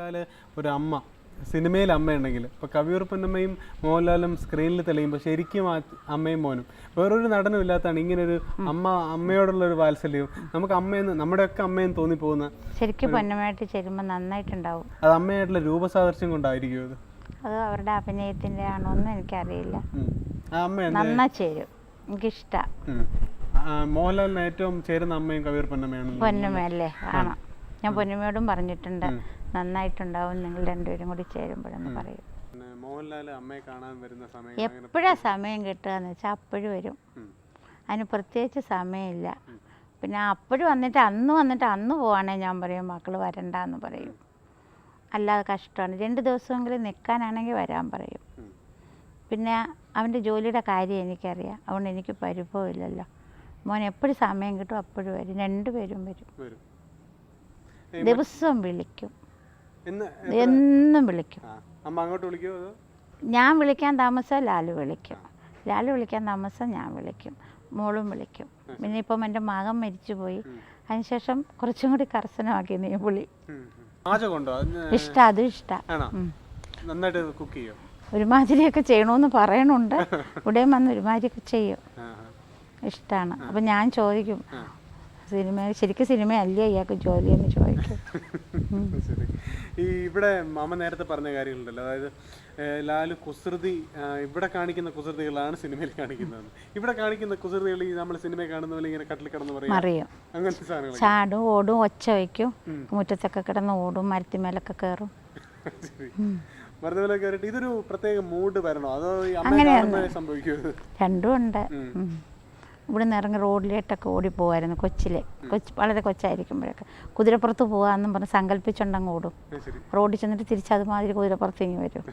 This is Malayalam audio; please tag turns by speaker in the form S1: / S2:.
S1: മോഹൻലാൽ ഒരു അമ്മ സിനിമയിൽ അമ്മയുണ്ടെങ്കിൽ ഇപ്പൊ കവിയൂർ പൊന്നമ്മയും മോഹൻലാലും സ്ക്രീനിൽ തെളിയുമ്പോൾ ശരിക്കും അമ്മയും മോനും. വേറൊരു നടനും ഇല്ലാത്തതാണ് ഇങ്ങനെ ഒരു അമ്മ അമ്മയോടുള്ള ഒരു വാത്സല്യവും നമുക്ക് അമ്മയെന്ന് നമ്മുടെയൊക്കെ അമ്മയെന്ന് തോന്നിപ്പോകുന്ന
S2: ശരിക്കും പൊന്നമ്മയായിട്ട് ചേരുമ്പോൾ നന്നായിട്ടുണ്ടാവും.
S1: അത് അമ്മയായിട്ടുള്ള രൂപസാദൃശ്യം കൊണ്ടായിരിക്കും അത്.
S2: അത് അവരുടെ അഭിനയത്തിന്റെ ആണോ എന്ന് എനിക്കറിയില്ല.
S1: ഉം. ആ
S2: നന്നാ ചേരും.
S1: ആ, മോഹൻലാലിന് ഏറ്റവും ചേരുന്ന അമ്മയും കവിയൂർ പൊന്നമ്മയാണ്
S2: പൊന്നമ്മയല്ലേ? ആണോ. ഞാൻ പൊന്നമ്മയോടും പറഞ്ഞിട്ടുണ്ട്. നന്നായിട്ടുണ്ടാവും നിങ്ങൾ രണ്ടുപേരും കൂടി ചേരുമ്പോഴെന്ന് പറയും.
S1: പിന്നെ മോഹൻലാൽ അമ്മയെ കാണാൻ വരുന്ന സമയം
S2: എപ്പോഴാ സമയം കിട്ടുക എന്ന് വെച്ചാൽ അപ്പോഴും വരും. അതിന് പ്രത്യേകിച്ച് സമയമില്ല. പിന്നെ അപ്പോഴും വന്നിട്ട് അന്ന് വന്നിട്ട് അന്ന് പോവാണെങ്കിൽ ഞാൻ പറയും മക്കൾ വരണ്ട എന്ന് പറയും അല്ലാതെ കഷ്ടമാണ്. രണ്ട് ദിവസമെങ്കിലും നിൽക്കാനാണെങ്കിൽ വരാൻ പറയും. പിന്നെ അവന്റെ ജോലിയുടെ കാര്യം എനിക്കറിയാം. അതുകൊണ്ട് എനിക്ക് പരിഭവമില്ലല്ലോ. മോൻ എപ്പോഴും സമയം കിട്ടും അപ്പോഴും വരും. രണ്ടുപേരും വരും. ദിവസവും വിളിക്കും.
S1: എന്ന്
S2: വിളിക്കും.
S1: അമ്മ അങ്ങോട്ട് വിളിക്കുമോ
S2: ഞാൻ വിളിക്കാൻ താമസം ലാലു വിളിക്കും. ലാലു വിളിക്കാൻ താമസം ഞാൻ വിളിക്കും. മോളും വിളിക്കും. പിന്നെ ഇപ്പം എന്റെ മകൻ മരിച്ചുപോയി. അതിനുശേഷം കുറച്ചും കൂടി കർശനമാക്കി നീ
S1: പുളി
S2: ഇഷ്ട അതും ഇഷ്ടം. ഒരുമാതിരിയൊക്കെ ചെയ്യണമെന്ന് പറയണുണ്ട്. ഇവിടെയും വന്ന് ഒരുമാതിരിയൊക്കെ ചെയ്യും. ഇഷ്ടമാണ് അപ്പം ഞാൻ ചോദിക്കും. സിനിമ ശരിക്കും സിനിമ അല്ലേ ഇയാൾക്ക് ജോലി എന്ന് ചോദിക്കും
S1: ഈ ഇവിടെ മാമ നേരത്തെ പറഞ്ഞ കാര്യങ്ങളുണ്ടല്ലോ. അതായത് ലാലു കുസൃതി ഇവിടെ കാണിക്കുന്ന കുസൃതികളാണ് സിനിമയിൽ കാണിക്കുന്നത്. ഇവിടെ കാണിക്കുന്ന കുസൃതികൾ ഈ നമ്മൾ സിനിമയിൽ കാണുന്ന പോലെ ഇങ്ങനെ കട്ടിൽ കിടന്ന് പറയും.
S2: മറിയും.
S1: അങ്ങനത്തെ സാധനങ്ങൾ
S2: ചാടും ഓടും ഒച്ച വയ്ക്കും. മുറ്റത്തൊക്കെ കിടന്ന് ഓടും മരത്തിമേലൊക്കെ കയറും.
S1: കയറിയിട്ട് ഇതൊരു പ്രത്യേക മൂഡ് വരണോ? അതോ അങ്ങനെ സംഭവിക്കുമോ
S2: രണ്ടും ഉണ്ട്. ഇവിടെ നിന്ന് ഇറങ്ങി റോഡിലേട്ടൊക്കെ ഓടിപ്പോവായിരുന്നു കൊച്ചിലെ. കൊച്ച് വളരെ കൊച്ചായിരിക്കുമ്പോഴൊക്കെ. കുതിരപ്പുറത്ത് പോകാമെന്നും പറഞ്ഞ് സങ്കല്പിച്ചുണ്ടങ്ങ് ഓടും. റോഡിൽ ചെന്നിട്ട് തിരിച്ച് അതുമാതിരി കുതിരപ്പുറത്ത് ഇങ്ങ് വരും.